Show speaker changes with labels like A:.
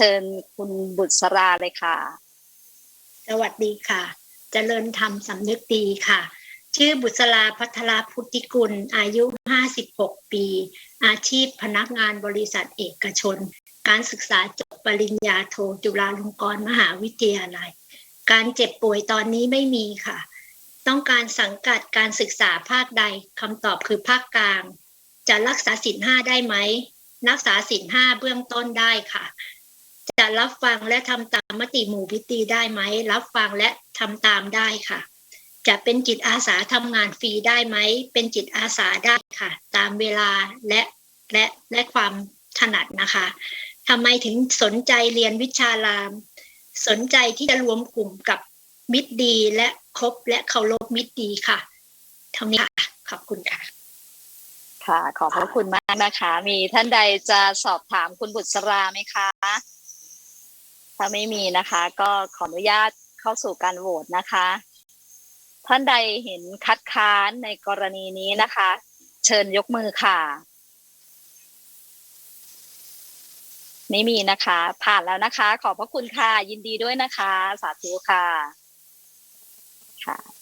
A: เชิญคุณบุษราเลยค่ะ
B: สวัสดีค่ะเจริญธรรมสำนึกดีค่ะ ชื่อบุษราพัทราพุทธิกุล อายุ 56 ปี อาชีพพนักงานบริษัทเอกชน การศึกษาจบปริญญาโทจุฬาลงกรณ์มหาวิทยาลัย การเจ็บป่วยตอนนี้ไม่มีค่ะ ต้องการสังกัดการศึกษาภาคใดคำตอบคือภาคกลาง จะรักษาสินห้าได้ไหมรักษาสินห้าเบื้องต้นได้ค่ะ จะรับฟังและทำตามมติหมู่พิตีได้ไหม รับฟังและทำตามได้ค่ะ จะเป็นจิตอาสาทำงานฟรีได้ไหม เป็นจิตอาสาได้ค่ะ ตามเวลาและและและความถนัดนะคะทำไมถึงสนใจเรียนวิชาราม สนใจที่จะรวมกลุ่มกับมิตรดีและคบและเคารพมิตรดีค่ะเท่านี้ค่ะ ขอบคุณค่ะ
A: ค่ะ ขอบพระคุณมากนะคะ มีท่านใดจะสอบถามคุณบุษราไหมคะ ถ้าไม่มีนะคะ ก็ขออนุญาตเข้าสู่การโหวตนะคะ ท่านใดเห็นคัดค้านในกรณีนี้นะคะ เชิญยกมือค่ะ ไม่มีนะคะ ผ่านแล้วนะคะ ขอบพระคุณค่ะ ยินดีด้วยนะคะ สาธุค่ะค่ะ